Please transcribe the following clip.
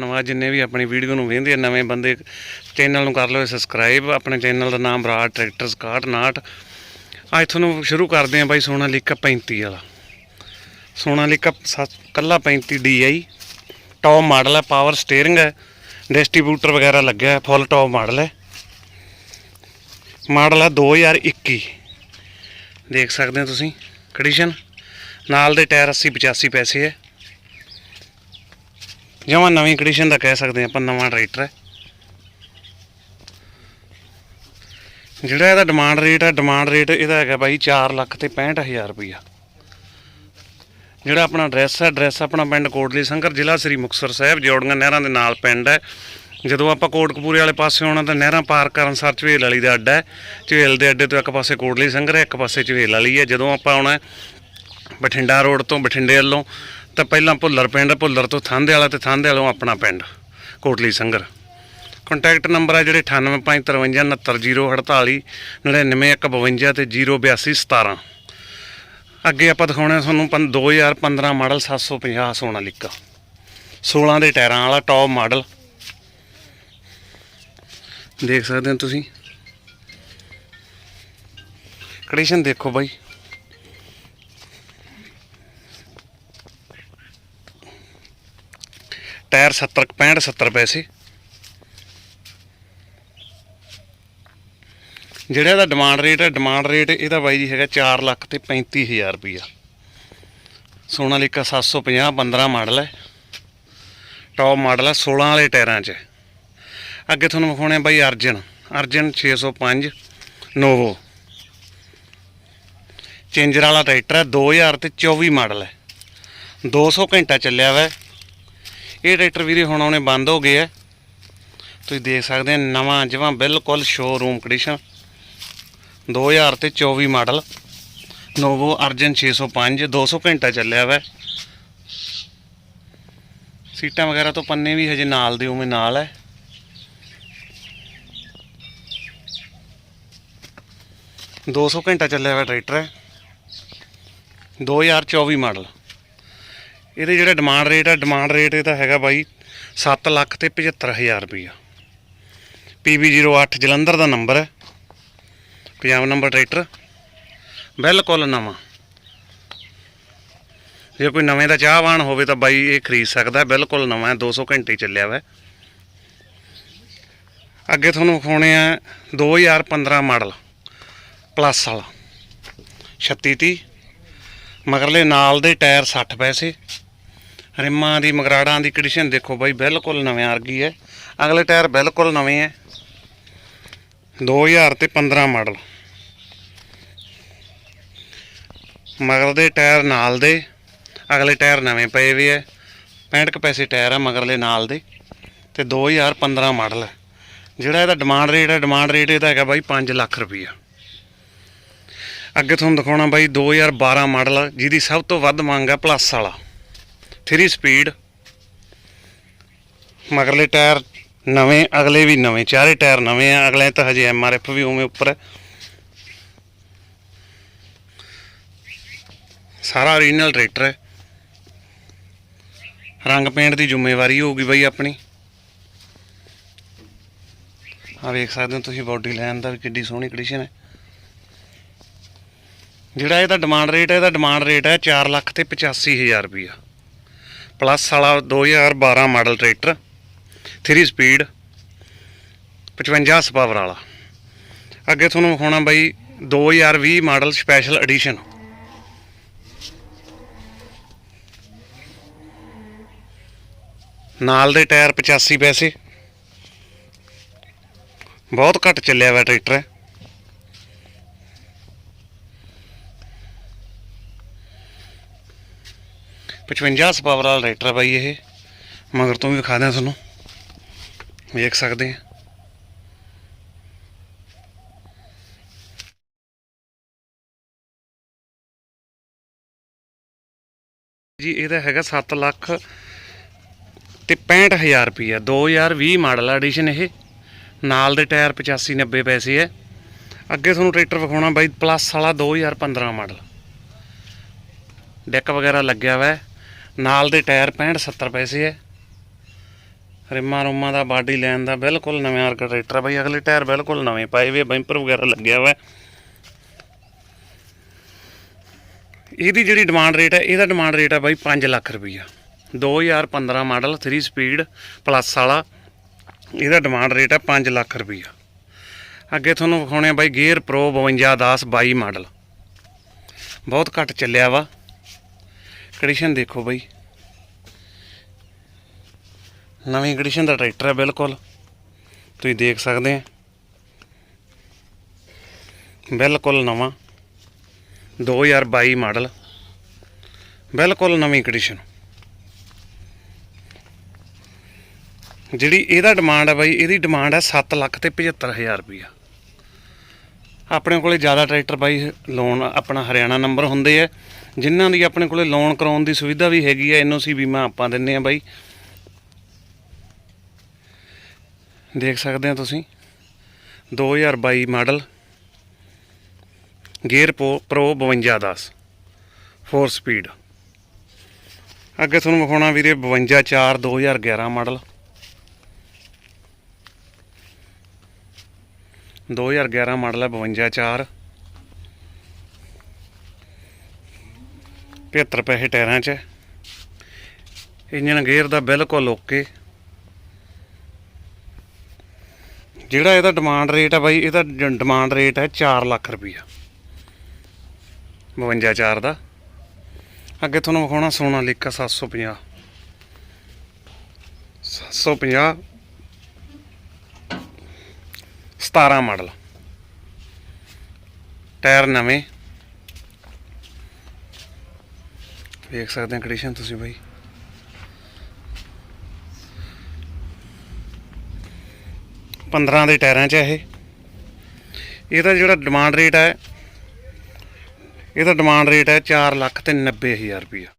ਧੰਨਵਾਦ, ਜਿੰਨੇ ਵੀ ਆਪਣੀ ਵੀਡੀਓ ਨੂੰ ਵੇਖਦੇ ਆ, ਨਵੇਂ ਬੰਦੇ ਚੈਨਲ ਨੂੰ ਕਰ ਲਓ ਸਬਸਕ੍ਰਾਈਬ ਆਪਣੇ ਚੈਨਲ ਦਾ ਨਾਮ ਬਰਾੜ ਟਰੈਕਟਰ 6159 ਅੱਜ ਤੁਹਾਨੂੰ ਸ਼ੁਰੂ ਕਰਦੇ ਆ ਬਾਈ ਸੋਨਾ ਸੋਨਾਲੀਕਾ 35 ਵਾਲਾ। ਸੋਨਾਲੀਕਾ ਸੱਤ- ਕੱਲਾ 35 DI ਟੌਪ ਮਾਡਲ ਹੈ ਪਾਵਰ ਸਟੀਅਰਿੰਗ ਹੈ ਡਿਸਟ੍ਰੀਬਿਊਟਰ ਵਗੈਰਾ ਲੱਗਿਆ ਹੈ ਫੁੱਲ ਟੌਪ ਮਾਡਲ ਹੈ। ਮਾਡਲ ਹੈ 2021 ਦੇਖ ਸਕਦੇ ਹੋ ਤੁਸੀਂ ਕੰਡੀਸ਼ਨ ਨਾਲ ਦੇ ਟਾਇਰ 80 85 ਪੈਸੇ ਹੈ। ਜਮਾਂ ਨਵੀਂ ਕੰਡੀਸ਼ਨ ਦਾ ਕਹਿ ਸਕਦੇ ਹਾਂ, ਆਪਾਂ ਨਵਾਂ ਟਰੈਕਟਰ ਹੈ। ਜਿਹੜਾ ਇਹਦਾ ਡਿਮਾਂਡ ਰੇਟ ਹੈ ਡਿਮਾਂਡ ਰੇਟ ਇਹਦਾ ਹੈਗਾ ਬਾਈ 4 ਲੱਖ ਤੇ 65000 ਰੁਪਈਆ। ਜਿਹੜਾ ਆਪਣਾ ਐਡਰੈਸ ਹੈ ਐਡਰੈਸ ਆਪਣਾ ਪਿੰਡ ਕੋਟਲੀ ਸੰਘਰ ਜ਼ਿਲ੍ਹਾ ਸ੍ਰੀ ਮੁਕਤਸਰ ਸਾਹਿਬ, ਜੋੜੀਆਂ ਨਹਿਰਾਂ ਦੇ ਨਾਲ ਪਿੰਡ ਹੈ। ਜਦੋਂ ਆਪਾਂ ਕੋਟਕਪੂਰੇ ਵਾਲੇ ਪਾਸੇ ਆਉਣਾ ਤਾਂ ਨਹਿਰਾਂ ਪਾਰ ਕਰਨ ਸਰ ਝਵੇਲ ਵਾਲੀ ਦਾ ਅੱਡਾ ਹੈ। ਝਵੇਲ ਦੇ ਅੱਡੇ ਤੋਂ ਇੱਕ ਪਾਸੇ ਕੋਟਲੀ ਸੰਘਰ ਹੈ, ਇੱਕ ਪਾਸੇ ਝਵੇਲ ਵਾਲੀ ਹੈ। ਜਦੋਂ ਆਪਾਂ ਆਉਣਾ ਬਠਿੰਡਾ ਰੋਡ ਤੋਂ ਬਠਿੰਡੇ ਵੱਲੋਂ ਤਾਂ ਪਹਿਲਾਂ ਭੁੱਲਰ ਪਿੰਡ, ਭੁੱਲਰ ਤੋਂ ਥਾਂਦੇ ਵਾਲਾ ਤੇ ਥਾਂਦੇ ਵਾਲੋਂ ਆਪਣਾ ਪਿੰਡ, ਕੋਟਲੀ ਸੰਗਰ। ਕੰਟੈਕਟ ਨੰਬਰ ਆ ਜਿਹੜੇ 9853599048 99152 ਤੇ 08217 ਅੱਗੇ ਆਪਾਂ ਦਿਖਾਉਣਾ ਤੁਹਾਨੂੰ ਪੰ- 2015 ਮਾਡਲ 750 ਸੋਨਾਲੀਕਾ 16 ਦੇ ਟਾਇਰਾਂ ਵਾਲਾ ਟੌਪ ਮਾਡਲ ਦੇਖ ਸਕਦੇ ਹੋ ਤੁਸੀਂ? ਕੰਡੀਸ਼ਨ ਦੇਖੋ ਬਾਈ। ਟਾਇਰ 70 65 70 ਪੈਸੇ ਜਿਹੜਾ ਇਹਦਾ ਡਿਮਾਂਡ ਰੇਟ ਹੈ ਡਿਮਾਂਡ ਰੇਟ ਇਹਦਾ ਬਾਈ ਜੀ ਹੈਗਾ 4 ਲੱਖ ਤੇ 35000 ਰੁਪਈਆ। ਸੋਨਾਲੀਕਾ 750 15 ਮਾਡਲ ਹੈ। ਟੌਪ ਮਾਡਲ ਹੈ 16 ਵਾਲੇ ਟਾਇਰਾਂ 'ਚ। ਅੱਗੇ ਤੁਹਾਨੂੰ ਵਿਖਾਉਣੇ ਬਾਈ ਅਰਜਨ। ਅਰਜਨ 605 ਨੋਵੋ। ਚੇਂਜਰ ਵਾਲਾ ਟਰੈਕਟਰ ਹੈ 2000 ਤੇ 24 ਮਾਡਲ ਹੈ। 200 ਘੰਟਾ ਚੱਲਿਆ ਵਾ। ਇਹ ਟਰੈਕਟਰ ਵੀਰੇ ਹੁਣ ਆਉਣੇ ਬੰਦ ਹੋ ਗਏ ਆ। ਤੁਸੀਂ ਦੇਖ ਸਕਦੇ ਆ ਨਵਾਂ ਜਵਾਂ ਬਿਲਕੁਲ ਸ਼ੋਰੂਮ ਕੰਡੀਸ਼ਨ 2000 ਤੇ 24 ਮਾਡਲ। ਨੋਵੋ ਅਰਜਨ 605 200 ਘੰਟਾ ਚੱਲਿਆ ਵਾ। ਸੀਟਾਂ ਵਗੈਰਾ ਤੋਂ ਪੰਨੇ ਵੀ ਹਜੇ ਨਾਲ ਦੇ ਉਵੇਂ ਨਾਲ ਹੈ ਦੋ ਸੌ ਘੰਟਾ ਚੱਲਿਆ ਹੋਇਆ ਟਰੈਕਟਰ। ਹੈ 2024 ਮਾਡਲ। ਇਹਦੇ ਜਿਹੜਾ ਡਿਮਾਂਡ ਰੇਟ ਆ ਡਿਮਾਂਡ ਰੇਟ ਇਹਦਾ ਹੈਗਾ ਬਾਈ 7 ਲੱਖ ਤੇ 75000 ਰੁਪਈਆ। PB08 ਜਲੰਧਰ ਦਾ ਨੰਬਰ ਹੈ। ਪੰਜਾਬ ਨੰਬਰ ਟਰੈਕਟਰ ਬਿਲਕੁਲ ਨਵਾਂ। ਜੇ ਕੋਈ ਨਵੇਂ ਦਾ ਚਾਹਵਾਨ ਹੋਵੇ ਤਾਂ ਬਾਈ ਇਹ ਖਰੀਦ ਸਕਦਾ ਬਿਲਕੁਲ ਨਵਾਂ ਹੈ 200 ਘੰਟੇ ਚੱਲਿਆ ਵਾ। ਅੱਗੇ ਤੁਹਾਨੂੰ ਵਿਖਾਉਣੇ ਆ 2015 ਮਾਡਲ ਪਲੱਸ ਵਾਲਾ। 3630 ਮਗਰਲੇ ਨਾਲ ਦੇ ਟਾਇਰ 60 ਪੈਸੇ। ਰਿਮਾਂ ਦੀ, ਮਗਰਾੜਾਂ ਦੀ ਕੰਡੀਸ਼ਨ ਦੇਖੋ ਬਾਈ, ਬਿਲਕੁਲ ਨਵੇਂ ਵਰਗੀ ਹੈ। ਅਗਲੇ ਟਾਇਰ ਬਿਲਕੁਲ ਨਵੇਂ ਹੈ। 2000 ਤੇ 15 ਮਾਡਲ। ਮਗਰ ਦੇ ਟਾਇਰ ਨਾਲ ਦੇ, ਅਗਲੇ ਟਾਇਰ ਨਵੇਂ ਪਏ ਵੀ ਹੈ। 65 ਕੁ ਪੈਸੇ ਟਾਇਰ ਹੈ ਮਗਰਲੇ ਨਾਲ ਦੇ, ਤੇ 2015 ਮਾਡਲ ਹੈ। ਜਿਹੜਾ ਇਹਦਾ ਡਿਮਾਂਡ ਰੇਟ ਹੈ ਡਿਮਾਂਡ ਰੇਟ ਇਹਦਾ ਹੈਗਾ ਬਾਈ 5 ਲੱਖ ਰੁਪਈਆ। ਅੱਗੇ ਤੁਹਾਨੂੰ ਦਿਖਾਉਣਾ ਬਾਈ 2012 ਮਾਡਲ ਜਿਹਦੀ ਸਭ ਤੋਂ ਵੱਧ ਮੰਗ ਹੈ ਪਲੱਸ ਵਾਲਾ। 3 ਸਪੀਡ, ਮਗਰਲੇ ਟਾਇਰ ਨਵੇਂ, ਅਗਲੇ ਵੀ ਨਵੇਂ, ਚਾਰੇ ਟਾਇਰ ਨਵੇਂ ਆ, ਅਗਲੇ ਤਾਂ ਹਜੇ ਐਮਆਰਐਫ ਵੀ ਉਵੇਂ ਉੱਪਰ ਹੈ ਸਾਰਾ ਓਰੀਜਨਲ ਟਰੈਕਟਰ ਹੈ ਰੰਗ ਪੇਂਟ ਦੀ ਜ਼ਿੰਮੇਵਾਰੀ ਹੋਊਗੀ ਬਾਈ ਆਪਣੀ। ਆ ਵੇਖ ਸਕਦੇ ਹੋ ਤੁਸੀਂ ਬਾਡੀ ਲਾਈਨ ਦਾ ਵੀ ਕਿੱਡੀ ਸੋਹਣੀ ਕੰਡੀਸ਼ਨ ਹੈ ਜਿਹੜਾ ਇਹਦਾ ਡਿਮਾਂਡ ਰੇਟ ਹੈ ਇਹਦਾ ਡਿਮਾਂਡ ਰੇਟ ਹੈ 4 ਲੱਖ ਤੇ 85000 ਰੁਪਈਆ। ਪਲੱਸ ਵਾਲਾ 2012 ਮਾਡਲ ਟਰੈਕਟਰ 3 ਸਪੀਡ 55 ਪਾਵਰ ਵਾਲਾ। ਅੱਗੇ ਤੁਹਾਨੂੰ ਵਿਖਾਉਣਾ ਬਾਈ 2020 ਮਾਡਲ ਸਪੈਸ਼ਲ ਐਡੀਸ਼ਨ। ਨਾਲ ਦੇ ਟਾਇਰ 85 ਪੈਸੇ। ਬਹੁਤ ਘੱਟ ਚੱਲਿਆ ਵਾ ਟਰੈਕਟਰ। ਹੈ ਪਚਵੰਜਾ ਪਾਵਰ ਵਾਲਾ ਟਰੈਕਟਰ ਹੈ ਬਾਈ ਇਹ। ਮਗਰ ਤੋਂ ਵੀ ਵਿਖਾ ਦਿਆਂ ਤੁਹਾਨੂੰ। ਵੇਖ ਸਕਦੇ ਆ। ਜੀ, ਇਹਦਾ ਹੈਗਾ 7 ਲੱਖ ਤੇ 65000 ਰੁਪਈਆ। 2020 ਮਾਡਲ ਐਡੀਸ਼ਨ ਇਹ। ਨਾਲ ਦੇ ਟਾਇਰ 85 90 ਪੈਸੇ ਹੈ ਅੱਗੇ ਤੁਹਾਨੂੰ ਟਰੈਕਟਰ ਵਿਖਾਉਣਾ ਬਾਈ ਪਲੱਸ ਵਾਲਾ 2015 ਮਾਡਲ। ਡੈਕ ਵਗੈਰਾ ਲੱਗਿਆ ਹੋਇਆ। ਹੈ ਨਾਲ ਦੇ ਟਾਇਰ 65 70 ਪੈਸੇ ਹੈ ਰਿਮਾਂ ਰੁਮਾਂ ਦਾ, ਬਾਡੀ ਲੈਣ ਦਾ, ਬਿਲਕੁਲ ਨਵੇਂ ਆਰਕਾ ਟਰੈਕਟਰ ਆ ਬਾਈ। ਅਗਲੇ ਟਾਇਰ ਬਿਲਕੁਲ ਨਵੇਂ ਪਾਏ ਵੇ ਬੈਂਪਰ ਵਗੈਰਾ ਲੱਗਿਆ ਹੋਇਆ ਇਹਦੀ ਜਿਹੜੀ ਡਿਮਾਂਡ ਰੇਟ ਹੈ ਇਹਦਾ ਡਿਮਾਂਡ ਰੇਟ ਹੈ ਬਾਈ 5 ਲੱਖ ਰੁਪਈਆ। 2015 ਮਾਡਲ 3 ਸਪੀਡ ਪਲੱਸ ਵਾਲਾ। ਇਹਦਾ ਡਿਮਾਂਡ ਰੇਟ ਹੈ 5 ਲੱਖ ਰੁਪਈਆ। ਅੱਗੇ ਤੁਹਾਨੂੰ ਵਿਖਾਉਣੇ ਆ ਬਾਈ ਗੇਅਰ ਪ੍ਰੋ 5210 22 ਮਾਡਲ। ਬਹੁਤ ਘੱਟ ਚੱਲਿਆ ਵਾ। ਕੰਡੀਸ਼ਨ ਦੇਖੋ ਬਾਈ। ਨਵੀਂ ਕੰਡੀਸ਼ਨ ਦਾ ਟਰੈਕਟਰ ਹੈ ਬਿਲਕੁਲ। ਤੁਸੀਂ ਦੇਖ ਸਕਦੇ ਆ। ਬਿਲਕੁਲ ਨਵਾਂ। 2022 ਮਾਡਲ। ਬਿਲਕੁਲ ਨਵੀਂ ਕੰਡੀਸ਼ਨ। ਜਿਹੜੀ ਇਹਦਾ ਡਿਮਾਂਡ ਹੈ ਬਾਈ, ਇਹਦੀ ਡਿਮਾਂਡ ਹੈ 7 ਲੱਖ ਤੇ 75000 ਰੁਪਈਆ ਆਪਣੇ ਕੋਲੇ ਜ਼ਿਆਦਾ ਟਰੈਕਟਰ ਬਾਈ ਲੋਨ ਆਪਣਾ ਹਰਿਆਣਾ ਨੰਬਰ ਹੁੰਦੇ ਆ। ਜਿਨ੍ਹਾਂ ਦੀ ਆਪਣੇ ਕੋਲੇ ਲੋਨ ਕਰਾਉਣ ਦੀ ਸੁਵਿਧਾ ਵੀ ਹੈਗੀ ਹੈ ਐਨਓਸੀ ਬੀਮਾ ਆਪਾਂ ਦਿੰਨੇ ਆ ਬਾਈ। ਦੇਖ ਸਕਦੇ ਆ ਤੁਸੀਂ। 2022 ਮਾਡਲ। ਗੇਅਰ ਪ੍ਰੋ 5210 4 ਸਪੀਡ ਅੱਗੇ ਤੁਹਾਨੂੰ ਵਿਖਾਉਣਾ ਵੀਰੇ 52 4 2011 ਮਾਡਲ। 2011 ਮਾਡਲ ਹੈ 52 4 75 ਪੈਸੇ ਟਾਇਰਾਂ 'ਚ ਇੰਜਨ ਗੇਅਰ ਦਾ ਬਿਲਕੁਲ ਓਕੇ। ਜਿਹੜਾ ਇਹਦਾ ਡਿਮਾਂਡ ਰੇਟ ਹੈ ਬਾਈ, ਇਹਦਾ ਡਿਮਾਂਡ ਰੇਟ ਹੈ 4 ਲੱਖ ਰੁਪਈਆ। 52 4 ਦਾ। ਅੱਗੇ ਤੁਹਾਨੂੰ ਵਿਖਾਉਣਾ ਸੋਨਾ ਲੀਕਾ 750 750 17 ਮਾਡਲ। ਟਾਇਰ ਨਵੇਂ। ਵੇਖ ਸਕਦੇ ਹੋ ਕੰਡੀਸ਼ਨ ਤੁਸੀਂ ਬਾਈ। ਪੰਦਰਾਂ ਦੇ ਟਾਇਰਾਂ 'ਚ ਹੈ ਇਹ। ਇਹਦਾ ਜਿਹੜਾ ਡਿਮਾਂਡ ਰੇਟ ਹੈ ਇਹਦਾ ਡਿਮਾਂਡ ਰੇਟ ਹੈ 4 ਲੱਖ ਤੇ 90000 ਰੁਪਈਆ।